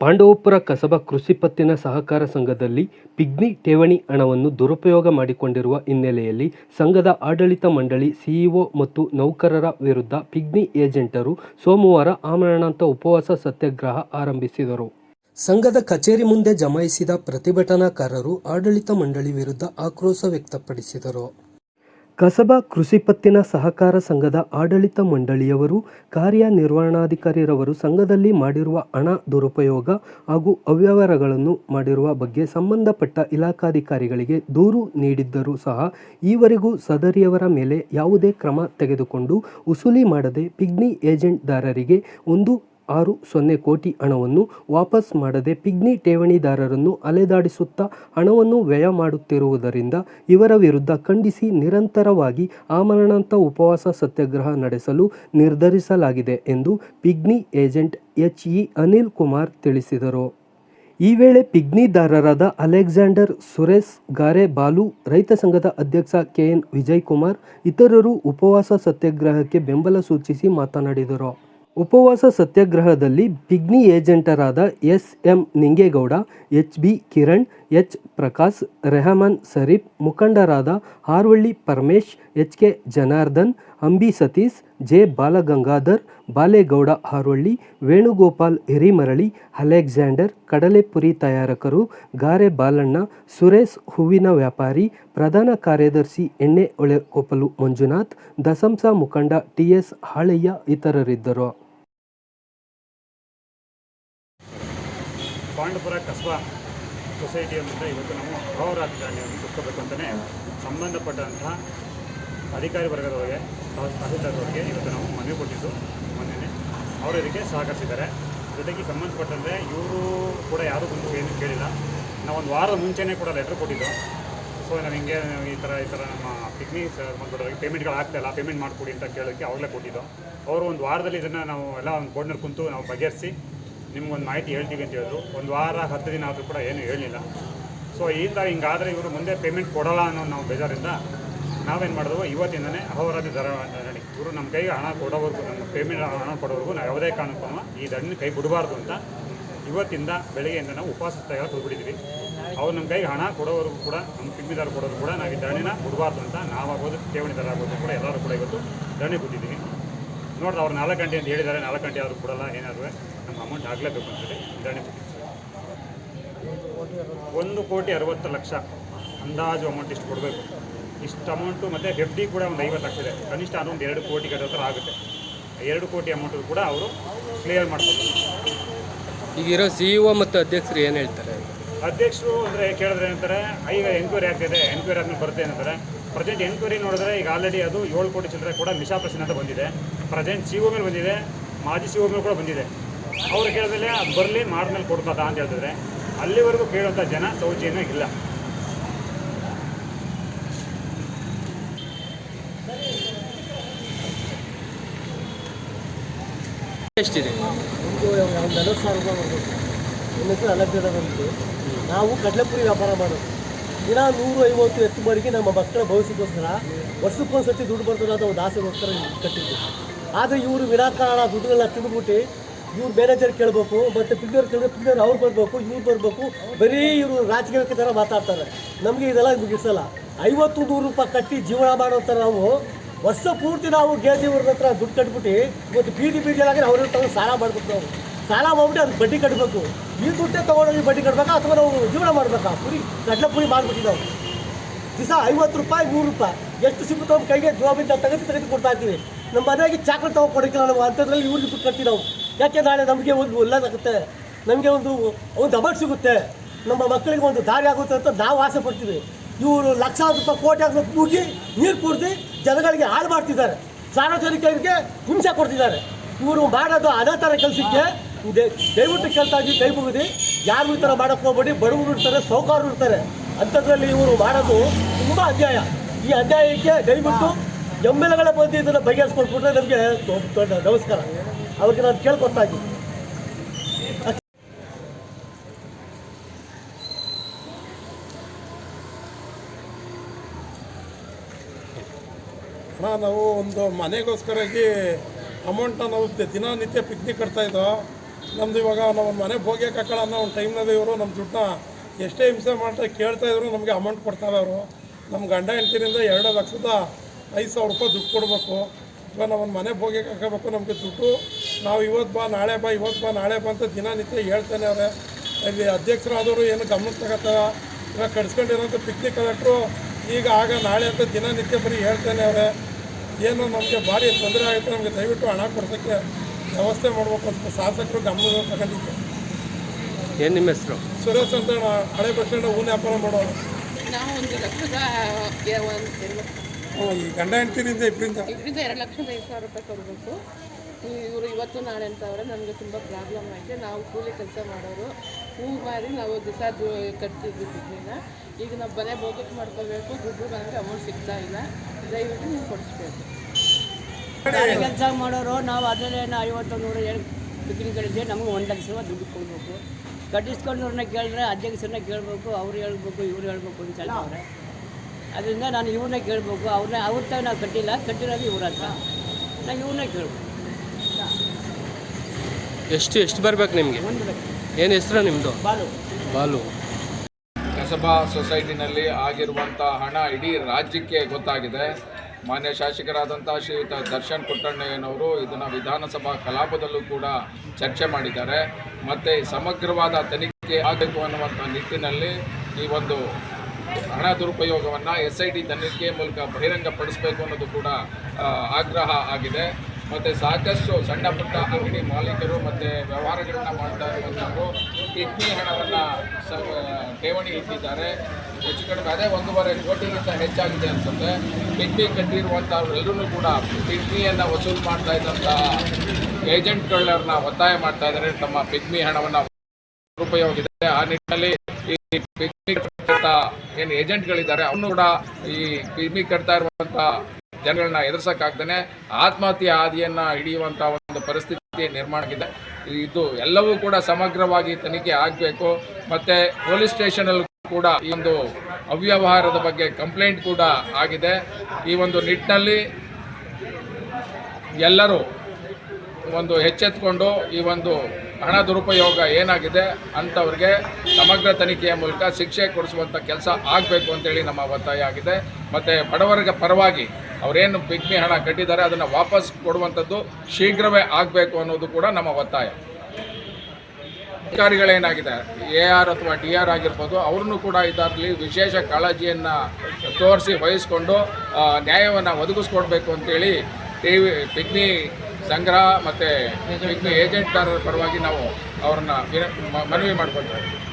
ಪಾಂಡವಪುರ ಕಸಬಾ ಕೃಷಿ ಪತ್ತಿನ ಸಹಕಾರ ಸಂಘದಲ್ಲಿ ಪಿಗ್ಮಿ ಠೇವಣಿ ಹಣವನ್ನು ದುರುಪಯೋಗ ಮಾಡಿಕೊಂಡಿರುವ ಹಿನ್ನೆಲೆಯಲ್ಲಿ ಸಂಘದ ಆಡಳಿತ ಮಂಡಳಿ, ಸಿಇಒ ಮತ್ತು ನೌಕರರ ವಿರುದ್ಧ ಪಿಗ್ಮಿ ಏಜೆಂಟರು ಸೋಮವಾರ ಆಮರಣಾಂತ ಉಪವಾಸ ಸತ್ಯಾಗ್ರಹ ಆರಂಭಿಸಿದರು. ಸಂಘದ ಕಚೇರಿ ಮುಂದೆ ಜಮಾಯಿಸಿದ ಪ್ರತಿಭಟನಾಕಾರರು ಆಡಳಿತ ಮಂಡಳಿ ವಿರುದ್ಧ ಆಕ್ರೋಶ ವ್ಯಕ್ತಪಡಿಸಿದರು. ಕಸಬಾ ಕೃಷಿ ಪತ್ತಿನ ಸಹಕಾರ ಸಂಘದ ಆಡಳಿತ ಮಂಡಳಿಯವರು, ಕಾರ್ಯನಿರ್ವಹಣಾಧಿಕಾರಿರವರು ಸಂಘದಲ್ಲಿ ಮಾಡಿರುವ ಹಣ ದುರುಪಯೋಗ ಹಾಗೂ ಅವ್ಯವಹಾರಗಳನ್ನು ಮಾಡಿರುವ ಬಗ್ಗೆ ಸಂಬಂಧಪಟ್ಟ ಇಲಾಖಾಧಿಕಾರಿಗಳಿಗೆ ದೂರು ನೀಡಿದ್ದರೂ ಸಹ ಈವರೆಗೂ ಸದರಿಯವರ ಮೇಲೆ ಯಾವುದೇ ಕ್ರಮ ತೆಗೆದುಕೊಂಡು ವಸೂಲಿ ಮಾಡದೆ ಪಿಗ್ನಿ ಏಜೆಂಟ್ದಾರರಿಗೆ ಒಂದು ಆರು ಸೊನ್ನೆ ಕೋಟಿ ಹಣವನ್ನು ವಾಪಸ್ ಮಾಡದೆ ಪಿಗ್ನಿ ಠೇವಣಿದಾರರನ್ನು ಅಲೆದಾಡಿಸುತ್ತಾ ಹಣವನ್ನು ವ್ಯಯ ಮಾಡುತ್ತಿರುವುದರಿಂದ ಇವರ ವಿರುದ್ಧ ಖಂಡಿಸಿ ನಿರಂತರವಾಗಿ ಆಮರಣಾಂತ ಉಪವಾಸ ಸತ್ಯಾಗ್ರಹ ನಡೆಸಲು ನಿರ್ಧರಿಸಲಾಗಿದೆ ಎಂದು pigmy agent H E Anil Kumar ತಿಳಿಸಿದರು. ಈ ವೇಳೆ ಪಿಗ್ನಿದಾರರಾದ ಅಲೆಕ್ಸಾಂಡರ್ ಸುರೇಶ್, ಗಾರೆ ಬಾಲು, ರೈತ ಸಂಘದ ಅಧ್ಯಕ್ಷ ಕೆ ಎನ್ ವಿಜಯ್ ಕುಮಾರ್, ಇತರರು ಉಪವಾಸ ಸತ್ಯಾಗ್ರಹಕ್ಕೆ ಬೆಂಬಲ ಸೂಚಿಸಿ ಮಾತನಾಡಿದರು. ಉಪವಾಸ ಸತ್ಯಾಗ್ರಹದಲ್ಲಿ pigmy ಏಜೆಂಟರಾದ S M Ningegowda, H B Kiran, H Prakash, Rehman Sharif, ಮುಖಂಡರಾದ Harvalli Paramesh, H K Janardhan, Ambi Satish, J Balagangadhar, Balegowda Harvalli, Venugopal Hirimarali, Alexander, ಕಡಲೆಪುರಿ ತಯಾರಕರು, ಗಾರೆ ಬಾಲಣ್ಣ, ಸುರೇಶ್ ಹೂವಿನ ವ್ಯಾಪಾರಿ, ಪ್ರಧಾನ ಕಾರ್ಯದರ್ಶಿ ಎಣ್ಣೆ ಒಳೆಕೊಪ್ಪಲು ಮಂಜುನಾಥ್, ದಸಂಸ ಮುಖಂಡ ಟಿಎಸ್ ಹಾಳಯ್ಯ ಇತರರಿದ್ದರು. ಪಾಂಡಪುರ ಕಸ್ಬಾ ಸೊಸೈಟಿಯ ಮುಂದೆ ಇವತ್ತು ನಾವು ಅಹೋರಾತ್ರಿಯನ್ನು ಸುತ್ತಬೇಕು ಅಂತಲೇ ಸಂಬಂಧಪಟ್ಟಂತಹ ಅಧಿಕಾರಿ ವರ್ಗದವರಿಗೆ, ತಹಸ್- ತಹಸೀಲ್ದಾರ್ವರಿಗೆ ಇವತ್ತು ನಾವು ಮನವಿ ಕೊಟ್ಟಿದ್ದು. ಮೊನ್ನೆ ಅವರು ಇದಕ್ಕೆ ಸಹಕರಿಸಿದ್ದಾರೆ. ಜೊತೆಗೆ ಸಂಬಂಧಪಟ್ಟಂತೆ ಇವರು ಕೂಡ ಯಾರೂ ಬಂದು ಏನು ಕೇಳಿಲ್ಲ. ನಾವು ಒಂದು ವಾರದ ಮುಂಚೆನೇ ಕೂಡ ಲೆಟ್ರ್ ಕೊಟ್ಟಿದ್ದು. ಸೊ ನಾವು ಹಿಂಗೆ ಈ ಥರ ಈ ಥರ ನಮ್ಮ ಪಿಕ್ನಿಕ್ ಸಂಬಂಧಪಟ್ಟವರಿಗೆ ಪೇಮೆಂಟ್ಗಳು ಆಗ್ತಾಯಿಲ್ಲ ಪೇಮೆಂಟ್ ಮಾಡಿಕೊಡಿ ಅಂತ ಕೇಳೋಕ್ಕೆ ಅವಾಗಲೇ ಕೊಟ್ಟಿದ್ದು. ಅವರು ಒಂದು ವಾರದಲ್ಲಿ ಇದನ್ನು ನಾವು ಎಲ್ಲ ಒಂದು ಬೋರ್ಡ್ನಲ್ಲಿ ಕುಂತು ನಾವು ಬಗೆಹರಿಸಿ ನಿಮ್ಗೊಂದು ಮಾಹಿತಿ ಹೇಳ್ತೀವಿ ಅಂತ ಹೇಳಿದ್ರು. ಒಂದು ವಾರ, ಹತ್ತು ದಿನ ಆದರೂ ಕೂಡ ಏನೂ ಹೇಳಲಿಲ್ಲ ಸೊ ಈ ಥರ ಹಿಂಗಾದರೆ ಇವರು ಮುಂದೆ ಪೇಮೆಂಟ್ ಕೊಡೋಲ್ಲ ಅನ್ನೋ ನಾವು ಬೇಜಾರಿಂದ ನಾವೇನು ಮಾಡಿದ್ವು? ಇವತ್ತಿಂದನೇ ಅಹೋರಾತ್ರಿ ದರ ನಡಿ. ಇವರು ನಮ್ಮ ಕೈಗೆ ಹಣ ಕೊಡೋವರೆಗೂ, ನಮ್ಮ ಪೇಮೆಂಟ್ ಹಣ ಕೊಡೋವರೆಗೂ ನಾವು ಯಾವುದೇ ಕಾರಣಕ್ಕೂ ಈ ದಂಡನ ಕೈ ಬಿಡಬಾರ್ದು ಅಂತ ಇವತ್ತಿಂದ ಬೆಳಗ್ಗೆಯಿಂದ ನಾವು ಉಪವಾಸ ತಯಾರು ಹೋಗ್ಬಿಟ್ಟಿದ್ವಿ ಅವ್ರು ನಮ್ಮ ಕೈಗೆ ಹಣ ಕೊಡೋವರೆಗೂ ಕೂಡ, ನಮ್ಮ ಕಿಮ್ಮಿದಾರ ಕೊಡೋರು ಕೂಡ ನಾವು ಈ ದಂಡಿನ ಬಿಡಬಾರ್ದು ಅಂತ ನಾವಾಗೋದು ಠೇವಣಿದಾರ ಆಗೋದು ಕೂಡ ಎಲ್ಲರೂ ಕೂಡ ಇವತ್ತು ದಂಡಿ ಕೊಟ್ಟಿದ್ದೀವಿ ನೋಡ್ರಿ ಅವ್ರು ನಾಲ್ಕು ಗಂಟೆ ಅಂತ ಹೇಳಿದ್ದಾರೆ ನಾಲ್ಕು ಗಂಟೆ ಆದರೂ ಕೊಡಲ್ಲ ಏನಾದರೂ ನಮ್ಮ ಅಮೌಂಟ್ ಆಗಲೇಬೇಕು ಅಂತೇಳಿ ಕೊಟ್ಟಿದ್ದೀವಿ ಒಂದು ಕೋಟಿ ಅರವತ್ತು ಲಕ್ಷ ಅಂದಾಜು ಅಮೌಂಟ್ ಇಷ್ಟು ಕೊಡಬೇಕು. ಇಷ್ಟು ಅಮೌಂಟು ಮತ್ತು ಎಫ್ ಡಿ ಕೂಡ ಒಂದು ಐವತ್ತು ಆಗ್ತಿದೆ. ಕನಿಷ್ಠ ಒಂದು ಎರಡು ಕೋಟಿ ಕಟ್ಟೋ ಥರ ಆಗುತ್ತೆ. ಎರಡು ಕೋಟಿ ಅಮೌಂಟು ಕೂಡ ಅವರು ಕ್ಲಿಯರ್ ಮಾಡ್ತಾರೆ ಈಗಿರೋ ಒ ಮತ್ತು ಅಧ್ಯಕ್ಷರು ಏನು ಹೇಳ್ತಾರೆ? ಅಧ್ಯಕ್ಷರು ಅಂದರೆ ಕೇಳಿದ್ರೆ ಏನಂತಾರೆ ಈಗ ಎನ್ಕ್ವೈರಿ ಆಗ್ತಿದೆ ಎನ್ಕ್ವೈರಿ ಆದ್ಮೇಲೆ ಬರುತ್ತೆ ಏನಂತಾರೆ. ಪ್ರೆಸೆಂಟ್ ಎನ್ಕ್ವೈರಿ ನೋಡಿದ್ರೆ ಈಗ ಆಲ್ರೆಡಿ ಅದು ಏಳು ಕೋಟಿ ಚಿಲ್ಲರೆ ಕೂಡ ಮಿಶಾ ಪ್ರಶ್ನೆ ಅಂತ ಬಂದಿದೆ. ಪ್ರೆಸೆಂಟ್ ಸಿ ಒ ಮೇಲೆ ಬಂದಿದೆ ಮಾಜಿ ಸಿ ಒ ಮೇಲೆ ಕೂಡ ಬಂದಿದೆ. ಅವ್ರು ಕೇಳಿದ್ರೆ ಅದು ಬರಲಿ ಮಾಡಿದ್ಮೇಲೆ ಕೊಡ್ತದ ಅಂತ ಹೇಳ್ತಿದ್ರೆ ಅಲ್ಲಿವರೆಗೂ ಕೇಳುವಂಥ ಜನ ಶೌಚಿಯನ್ನು ಇಲ್ಲ. ಎಷ್ಟಿದೆ? ಒಂದು ನಲವತ್ತು ಸಾವಿರ ರೂಪಾಯಿ ಬರ್ಬೋದು ನನ್ನ ಹೆಸರು ಅಲಗ್ಗದ ಬಂತು ನಾವು ಕಡಲೆಪುರಿ ವ್ಯಾಪಾರ ಮಾಡೋದು. ದಿನ ನೂರು ಐವತ್ತು ಎತ್ತು ಮಡಿಗೆ ನಮ್ಮ ಭಕ್ತರ ಭವಿಷ್ಯಕ್ಕೋಸ್ಕರ ವರ್ಷಕ್ಕೊಂದು ಸತಿ ದುಡ್ಡು ಬರ್ತದೆ ಅಂತ ಒಂದು ಆಸೆಗೋಸ್ಕರ ಕಟ್ಟಿದ್ವಿ ಆದರೆ ಇವರು ವಿನಾಕಾರಣ ದುಡ್ಡುಗಳನ್ನ ತಿಂದ್ಬಿಟ್ಟು ಇವ್ರು ಮ್ಯಾನೇಜರ್ ಕೇಳಬೇಕು, ಮತ್ತು ಪಿಗ್ನರ್ ಕೇಳಿದ್ರೆ ಪಿಗ್ನರ್ ಅವ್ರು ಬರಬೇಕು, ಇವ್ರು ಬರಬೇಕು. ಬರೀ ಇವರು ರಾಜಕೀಯಕ್ಕೆ ಥರ ಮಾತಾಡ್ತಾರೆ. ನಮಗೆ ಇದೆಲ್ಲ ಮುಗಿಸಲ್ಲ. ಐವತ್ತು ನೂರು ರೂಪಾಯಿ ಕಟ್ಟಿ ಜೀವನ ಮಾಡೋ ನಾವು ವರ್ಷ ಪೂರ್ತಿ ನಾವು ಗೆದ್ದಿವ್ರ ಹತ್ರ ದುಡ್ಡು ಕಟ್ಬಿಟ್ಟು ಇವತ್ತು ಬೀದಿ ಆಗಿ ಅವ್ರ ತಗೊಂಡು ಸಾಲ ಮಾಡ್ಬೇಕು ನಾವು. ಸಾಲ ಮಾಡ್ಬಿಟ್ಟು ಅದಕ್ಕೆ ಬಡ್ಡಿ ಕಟ್ಟಬೇಕು ಈ ದುಡ್ಡೇ ತೊಗೊಂಡೋಗಿ ಬಡ್ಡಿ ಕಟ್ಬೇಕಾ ಅಥವಾ ನಾವು ಜೀವನ ಮಾಡಬೇಕಾ? ಪುರಿ ಕಡಲೆ ಪುರಿ ಮಾಡಿಬಿಟ್ಟಿದ್ದಾವೆ ದಿವಸ ಐವತ್ತು ರೂಪಾಯಿ ನೂರು ರೂಪಾಯಿ. ಎಷ್ಟು ಸಿಗುತ್ತೋ ಕೈಗೆ ಜೋಬಿಂದ ತೆಗೆದು ತೆಗೆದು ಕೊಡ್ತಾ ಇರ್ತೀವಿ ನಮ್ಮ ಮನೆಗೆ ಚಾಕ್ಲೇಟ್ ತಗೋ ಕೊಡೋಕ್ಕಿಲ್ಲ ನಾವು, ಅಂಥದ್ರಲ್ಲಿ ಇವ್ರಿಗೆ ದುಡ್ಡು ಕಟ್ತೀವಿ ನಾವು. ಯಾಕೆ ನಾಳೆ ನಮಗೆ ಒಂದು ಒಳ್ಳೇದಾಗುತ್ತೆ ನಮಗೆ ಒಂದು ಒಂದು ಅಮೌಂಟ್ ಸಿಗುತ್ತೆ. ನಮ್ಮ ಮಕ್ಕಳಿಗೆ ಒಂದು ದಾರಿ ಆಗುತ್ತೆ ಅಂತ ನಾವು ಆಸೆ ಪಡ್ತೀವಿ. ಇವರು ಲಕ್ಷಾಂತರ ರೂಪಾಯಿ ಕೋಟಿ ಹಾಕಿ ಕೂಗಿ ನೀರು ಕುಡಿದು ಜನಗಳಿಗೆ ಹಾಳು ಮಾಡ್ತಿದ್ದಾರೆ. ಸಾರ್ವಜನಿಕರಿಗೆ ಹಿಂಸೆ ಕೊಡ್ತಿದ್ದಾರೆ. ಇವರು ಮಾಡೋದು ಅದೇ ಥರ ಕೆಲಸಕ್ಕೆ ದಯವಿಟ್ಟು ಇದ್ದೀವಿ ಕೈ ಮುಗಿದು. ಯಾರು ಈ ಥರ ಮಾಡೋಕ್ಕೆ ಹೋಗ್ಬೇಡಿ. ಬಡವರು ಇರ್ತಾರೆ ಸೌಕಾರರು ಇರ್ತಾರೆ. ಅಂಥದ್ರಲ್ಲಿ ಇವರು ಮಾಡೋದು ತುಂಬ ಅಧ್ಯಾಯ ಈ ಅಧ್ಯಾಯಕ್ಕೆ ದಯವಿಟ್ಟು ಎಗಳ ಬಂದು ಇದನ್ನು ಬಗೆಹರಿಸ್ಕೊಟ್ಬಿಟ್ರೆ ನಮಗೆ ದೊಡ್ಡ ನಮಸ್ಕಾರ. ಅವ್ರಿಗೆ ನಾನು ಕೇಳ್ಕೊತಾ ಇದ್ದೀನಿ. ನಾವು ಒಂದು ಮನೆಗೋಸ್ಕರಾಗಿ ಅಮೌಂಟ್ನ ನಾವು ದಿನನಿತ್ಯ ಪಿಕ್ನಿಕ್ ಕಟ್ತಾಯಿದ್ದೋ ನಮ್ದು ಇವಾಗ ನಾವು ಒಂದು ಮನೆ ಭೋಗ್ಯಕ್ಕೆ ಹಾಕೋಣ ಅನ್ನೋ ಒಂದು ಟೈಮ್ನಲ್ಲಿ ಇವರು ನಮ್ಮ ದುಡ್ಡನ್ನ ಎಷ್ಟೇ ಹಿಂಸೆ ಮಾಡ್ತಾ ಕೇಳ್ತಾ ಇದ್ರು, ನಮಗೆ ಅಮೌಂಟ್ ಕೊಡ್ತಾರೆ ಅವರು. ನಮ್ಮ ಗಂಡ ಹೆಂಡತಿರಿಂದ ಎರಡು ಲಕ್ಷದ ಐದು ಸಾವಿರ ರೂಪಾಯಿ ದುಡ್ಡು ಕೊಡಬೇಕು. ಅಥವಾ ನಾವು ಒಂದು ಮನೆ ಭೋಗಿ ಹಾಕಬೇಕು ನಮಗೆ ದುಡ್ಡು. ನಾವು ಇವತ್ತು ಬಾ ನಾಳೆ ಬಾ ಇವತ್ತು ಬಾ ನಾಳೆ ಬಾ ಅಂತ ದಿನನಿತ್ಯ ಹೇಳ್ತಾನೆ ಅವರೇ. ಇಲ್ಲಿ ಅಧ್ಯಕ್ಷರಾದವರು ಏನು ಗಮನಕ್ಕೆ ತಗೋತಾರ? ಇವಾಗ ಕಡಿಸ್ಕೊಂಡಿರೋಂಥ ಪಿಕ್ನಿಕ್ ಕಲೆಕ್ಟ್ರು ಈಗ ಆಗ ನಾಳೆ ಅಂತ ದಿನನಿತ್ಯ ಬರೀ ಹೇಳ್ತಾನೆ ಅವರೇ. ಏನು ನಮಗೆ ಭಾರಿ ತೊಂದರೆ ಆಗುತ್ತೆ ನಮಗೆ ದಯವಿಟ್ಟು ಹಣ ಕೊಡ್ಸೋಕ್ಕೆ ವ್ಯವಸ್ಥೆ ಮಾಡಬೇಕು ಅಂತ ಶಾಸಕರು ಗಮನ ತಗೊಂಡಿದ್ದೆ. ಏನು ನಿಮ್ಮ ಹೆಸರು? ಸುರೇಶ್ ಅಂತ ನಾ- ಹಳೆ ಬಸ್ ಸ್ಟ್ಯಾಂಡ್ ಹೂನ್ ವ್ಯಾಪಾರ ಮಾಡೋರು. ನಾವು ಒಂದು ಲಕ್ಷದ ಗಂಡ ಹೆಂಡ್ತಿರಿಂದ ಇಬ್ಬರಿಂದ ಇದರಿಂದ ಎರಡು ಲಕ್ಷದ ಐದು ಸಾವಿರ ರೂಪಾಯಿ ಕೊಡಬೇಕು. ಇವರು ಇವತ್ತು ನಾಳೆ ಅಂತವ್ರೆ ನಮಗೆ ತುಂಬ ಪ್ರಾಬ್ಲಮ್ ಆಯಿತು. ನಾವು ಕೂಲಿ ಕೆಲಸ ಮಾಡೋರು. ಹೂ ಮಾರಿ ನಾವು ದಿವಸ ಕಟ್ತಿದ್ವಿ ದುಡ್ಡನ್ನ. ಈಗ ನಾವು ಮನೆ ಬೋಗಕ್ಕೆ ಮಾಡ್ಕೋಬೇಕು ದುಡ್ಡು ನನಗೆ ಅಮೌಂಟ್ ಸಿಗ್ತಾ ಇಲ್ಲ. ದಯವಿಟ್ಟು ನೀವು ಕೊಡಿಸ್ಬೇಕು. ಕೆಲಸ ಮಾಡೋರು ನಾವು ಅದರಲ್ಲೇನು ಐವತ್ತು ನೂರು ಏಳು ಪಿಕ್ನಿಕ್ಗಳಿದ್ದೆ ನಮಗೆ ಒಂದು ಲಕ್ಷ ರೂಪಾಯಿ ದುಡ್ಡು ಕೊಡಬೇಕು. ಕಟ್ಟಿಸ್ಕೊಂಡವ್ರನ್ನ ಕೇಳಿದ್ರೆ ಅಧ್ಯಕ್ಷರನ್ನ ಕೇಳಬೇಕು ಅವ್ರು ಹೇಳ್ಬೇಕು ಇವ್ರು ಹೇಳ್ಬೇಕು ಅಂತ ಹೇಳ್ತಾರೆ. ಅದರಿಂದ ನಾನು ಇವ್ರನ್ನ ಕೇಳಬೇಕು. ಅವ್ರನ್ನ ಅವ್ರ ತಾವ ನಾವು ಕಟ್ಟಿಲ್ಲ. ಕಟ್ಟಿರೋದು ಇವ್ರ ಹತ್ರ. ನಾನು ಇವ್ರನ್ನ ಕೇಳಬೇಕು. ಎಷ್ಟು ಎಷ್ಟು ಬರ್ಬೇಕು ನಿಮಗೆ? ಒಂದು ಏನು ಹೆಸರು ನಿಮ್ಮದು ಬಾಲು. ಬಾಲು. ಕಸಬಾ ಸೊಸೈಟಿನಲ್ಲಿ ಆಗಿರುವಂಥ ಹಣ ಇಡೀ ರಾಜ್ಯಕ್ಕೆ ಗೊತ್ತಾಗಿದೆ. ಮಾನ್ಯ ಶಾಸಕರಾದಂಥ ಶ್ರೀಯುತ ದರ್ಶನ್ ಪುಟ್ಟಣ್ಣಯ್ಯನವರು ಇದನ್ನು ವಿಧಾನಸಭಾ ಕಲಾಪದಲ್ಲೂ ಕೂಡ ಚರ್ಚೆ ಮಾಡಿದ್ದಾರೆ. ಮತ್ತು ಸಮಗ್ರವಾದ ತನಿಖೆ ಆಗಬೇಕು ಅನ್ನುವಂಥ ನಿಟ್ಟಿನಲ್ಲಿ ಈ ಒಂದು ಹಣ ದುರುಪಯೋಗವನ್ನು ಎಸ್ ಐ ಟಿ ತನಿಖೆ ಮೂಲಕ ಬಹಿರಂಗಪಡಿಸಬೇಕು ಅನ್ನೋದು ಕೂಡ ಆಗ್ರಹ ಆಗಿದೆ. ಮತ್ತು ಸಾಕಷ್ಟು ಸಣ್ಣ ಪುಟ್ಟ ಅಂಗಡಿ ಮಾಲೀಕರು ಮತ್ತು ವ್ಯವಹಾರಗಳನ್ನ ಮಾಡ್ತಾ ಇರುವಂಥವರು ಕಿಡ್ನಿ ಹಣವನ್ನು ಸ ಠೇವಣಿ ಇಟ್ಟಿದ್ದಾರೆ. ಹೆಚ್ಚು ಕಡಿಮೆ ಅದೇ ಒಂದೂವರೆ ಕೋಟಿಗಿಂತ ಹೆಚ್ಚಾಗಿದೆ ಅನ್ಸುತ್ತೆ. ಕಿಡ್ನಿ ಕಟ್ಟಿರುವಂಥವ್ರೆಲ್ಲರೂ ಕೂಡ ಕಿಡ್ನಿಯನ್ನು ವಸೂಲು ಮಾಡ್ತಾ ಇದ್ದಂಥ ಏಜೆಂಟ್ಗಳನ್ನ ಒತ್ತಾಯ ಮಾಡ್ತಾ ಇದ್ದಾರೆ. ತಮ್ಮ ಪಿಗ್ಮಿ ಹಣವನ್ನು ಉಪಯೋಗಿದೆ ಆ ನಿಟ್ಟಿನಲ್ಲಿ ಈ ಪಿಗ್ಮಿ ಏನು ಏಜೆಂಟ್ಗಳಿದ್ದಾರೆ, ಅವನು ಕೂಡ ಈ ಕಿಡ್ನಿ ಕಟ್ತಾ ಇರುವಂಥ ಜನಗಳನ್ನ ಎದುರಿಸೋಕ್ಕಾಗ್ದೇ ಆತ್ಮಹತ್ಯೆ ಹಾದಿಯನ್ನು ಹಿಡಿಯುವಂಥ ಒಂದು ಪರಿಸ್ಥಿತಿ ನಿರ್ಮಾಣ ಆಗಿದೆ. ಇದು ಎಲ್ಲವೂ ಕೂಡ ಸಮಗ್ರವಾಗಿ ತನಿಖೆ ಆಗಬೇಕು. ಮತ್ತು ಪೊಲೀಸ್ ಸ್ಟೇಷನಲ್ಲಿ ಕೂಡ ಈ ಒಂದು ಅವ್ಯವಹಾರದ ಬಗ್ಗೆ ಕಂಪ್ಲೇಂಟ್ ಕೂಡ ಆಗಿದೆ. ಈ ಒಂದು ನಿಟ್ಟಿನಲ್ಲಿ ಎಲ್ಲರೂ ಒಂದು ಎಚ್ಚೆತ್ಕೊಂಡು ಈ ಒಂದು ಹಣ ದುರುಪಯೋಗ ಏನಾಗಿದೆ ಅಂಥವ್ರಿಗೆ ಸಮಗ್ರ ತನಿಖೆಯ ಮೂಲಕ ಶಿಕ್ಷೆ ಕೊಡಿಸುವಂಥ ಕೆಲಸ ಆಗಬೇಕು ಅಂತೇಳಿ ನಮ್ಮ ಒತ್ತಾಯ ಆಗಿದೆ. ಮತ್ತು ಬಡವರ್ಗ ಪರವಾಗಿ ಅವರೇನು ಪಿಗ್ಮಿ ಹಣ ಕಟ್ಟಿದ್ದಾರೆ, ಅದನ್ನು ವಾಪಸ್ ಕೊಡುವಂಥದ್ದು ಶೀಘ್ರವೇ ಆಗಬೇಕು ಅನ್ನೋದು ಕೂಡ ನಮ್ಮ ಒತ್ತಾಯ. ಅಧಿಕಾರಿಗಳೇನಾಗಿದೆ, ಎ ಆರ್ ಅಥವಾ ಡಿ ಆರ್ ಆಗಿರ್ಬೋದು, ಅವ್ರನ್ನೂ ಕೂಡ ಇದರಲ್ಲಿ ವಿಶೇಷ ಕಾಳಜಿಯನ್ನು ತೋರಿಸಿ ವಹಿಸ್ಕೊಂಡು ನ್ಯಾಯವನ್ನು ಒದಗಿಸ್ಕೊಡ್ಬೇಕು ಅಂತೇಳಿ ಟಿ ವಿ, ಪಿಗ್ಮಿ ಸಂಗ್ರಹ ಮತ್ತು ಪಿಗ್ಮಿ ಏಜೆಂಟ್ದಾರರ ಪರವಾಗಿ ನಾವು ಅವ್ರನ್ನ ಮನವಿ ಮಾಡ್ಕೊಳ್ತಾ ಇದ್ದೀವಿ.